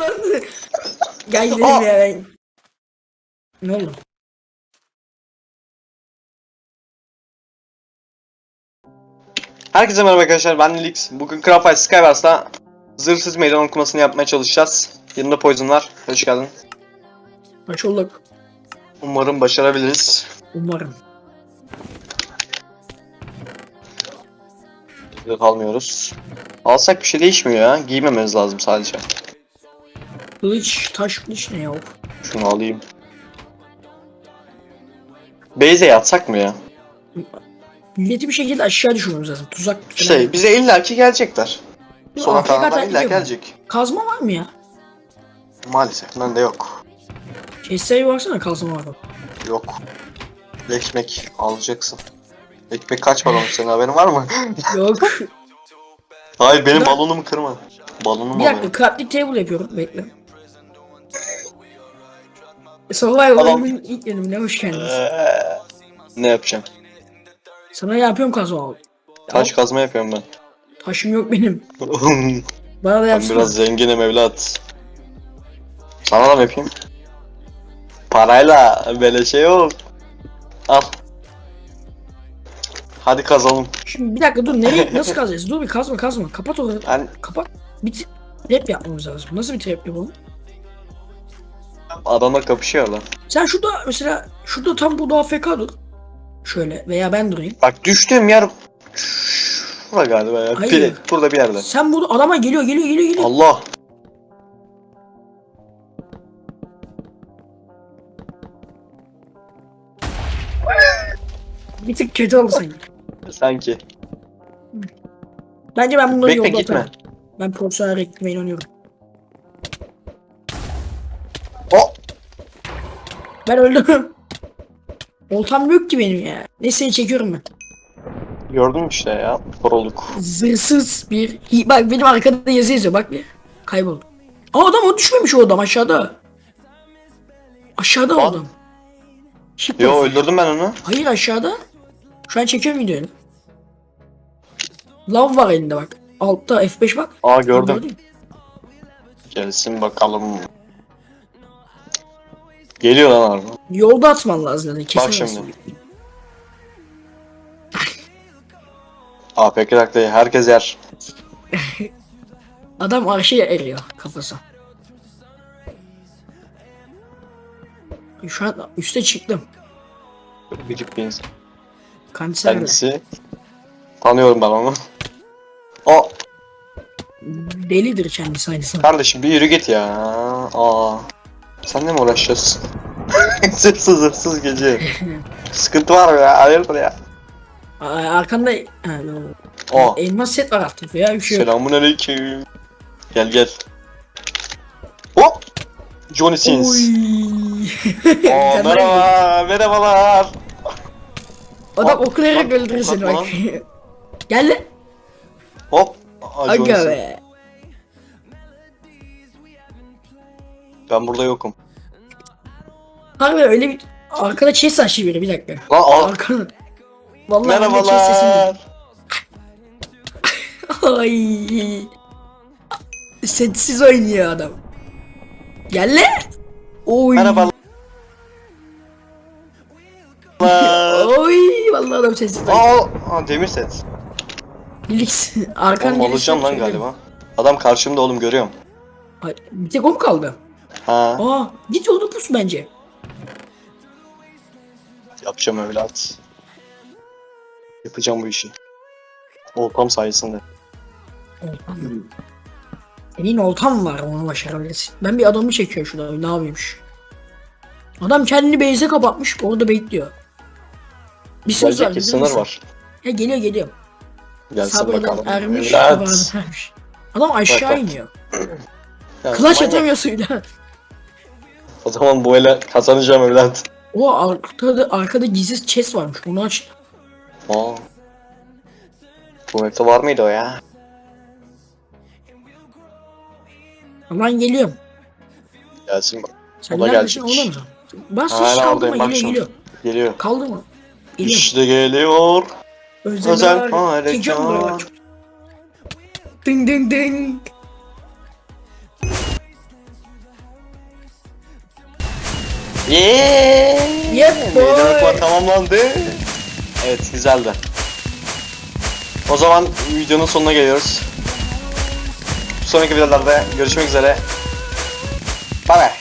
lan? Gel gidelim Aa! ya ben. Ne oldu? Herkese merhaba arkadaşlar ben Lix. Bugün Craftlight Skywars'ta zırhsız meydan okumasını yapmaya çalışacağız. Yanımda Poison var. Hoş geldin. Hoş olduk. Umarım başarabiliriz. Umarım. Zırh almıyoruz. Alsak bir şey değişmiyor ya. Giymememiz lazım sadece. Kılıç, taş kılıç ne yok? Şunu alayım. Base'e yatsak mı ya? Milleti bir şekilde aşağı düşürmemiz lazım. Tuzak falan. Şey bize illaki gelecekler. Sonra kalanlar taktiği illa yok. gelecek. Kazma var mı ya? Maalesef bende yok. Kesseye baksana kazma var. mı? Yok. Ekmek alacaksın. Ekmek kaç balon senin haberin var mı? Yok. Hayır benim balonumu kırma. Balonumu bir alayım. dakika crafting table yapıyorum. Bekle. Survival Adam- bölümünün ilk bölümüne hoş geldiniz. Eee, ne yapacağım? Sana yapıyorum kazma abi. Taş kazma yapıyorum ben. Taşım yok benim. Bana da ben yapsana. biraz zenginim evlat. Sana da mı yapayım? Parayla böyle şey yok. Al. Hadi kazalım. Şimdi bir dakika dur nereye nasıl kazacağız? Dur bir kazma kazma. Kapat orayı. Ben Kapat. Bir t- trap yapmamız lazım. Nasıl bir trap yapalım? Adamla kapışıyor lan. Sen şurada mesela şurada tam burada AFK dur. Şöyle veya ben durayım. Bak düştüğüm yer Şura galiba ya. Hayır. Bir, burada bir yerde. Sen burada adama geliyor geliyor geliyor geliyor. Allah. Bir tık kötü oldu sanki. Sanki. Bence ben bunları Bekle yolda gitme. atarım. Ben profesyonel reklamaya inanıyorum. O. Ben öldüm. Oltam yok ki benim ya. Neyse seni çekiyorum ben. Gördün mü işte ya. Koroluk. Zırsız bir... Bak benim arkada yazı yazıyor bak bir. Kayboldu. Aa adam o düşmemiş o adam aşağıda. Aşağıda o adam. Yo öldürdüm ben onu. Hayır aşağıda. Şu an çekiyorum videoyu. Lav var elinde bak. Altta F5 bak. Aa gördüm. Gelsin bakalım. Geliyor lan araba. Yolda atman lazım zaten. Bak Kesemezsin. şimdi. APK taktayı herkes yer. Adam arşaya eriyor kafası. Şu an üste çıktım. Gıcık bir insan. Kanserle. Kendisi. Tanıyorum ben onu. O Delidir kendisi aynı zamanda. kardeşim bir yürü git ya. Aa. Sen de mi uğraşacağız? Sırtsız hırsız gece. Sıkıntı var mı ya? Hayırdır ya? Aa, Arkanda. O. elmas set var artık ya bir şey yok. Selamun aleyküm. Gel gel. Hop. Johnny Sins. Oo, merhaba, merhabalar. Adam Bak, okuyarak bak, öldürür seni bak. Gel lan. Hop. Aa, Johnny Aga Sins. be. Ben burada yokum. Harbi öyle bir arkada chest açıyor biri bir dakika. Lan aa, Arkada. Vallahi ben de chest sesini merhabalar. Ay. Setsiz oynuyor adam. Gel lan. Oy. Merhabalar. Oy vallahi adam sessiz oynuyor. Aa, aa, demir set. Lix. Arkan Oğlum alacağım lan galiba. Adam karşımda oğlum görüyorum. Bir tek o mu kaldı? Ha, Aa git orada pus bence. yapacağım evlat. Yapacağım bu işi. Oltam sayesinde. Oltam. Senin oltam var onu başarabilirsin. Ben bir adamı çekiyor şurada ne yapıyormuş. Adam kendini base'e kapatmış orada bekliyor. Bir söz Gelecek var. ki sınır var. Ya geliyor geliyor. Gelsin Sabreden bakalım. ermiş. Evlat. sabırdan. Adam aşağı bak. iniyor. Ya, Kılaç atamıyor suyla. O zaman bu ele kazanacağım evlat. O arkada, arkada gizli chest varmış onu aç. Aa. Bu map'te var mıydı o ya? Lan geliyorum. Gelsin bak. Sen O da neredesin gelecek. mısın? Bas Hala hiç kaldırma bak geliyor şimdi. geliyor. Geliyor. Kaldırma. Geliyor. İşte geliyor. Özel, özel harekat. Harekat. Ding ding ding. Yeee. Yep, boy. Meydan okuma tamamlandı. Evet güzeldi. O zaman videonun sonuna geliyoruz. Sonraki videolarda görüşmek üzere. Bay bay.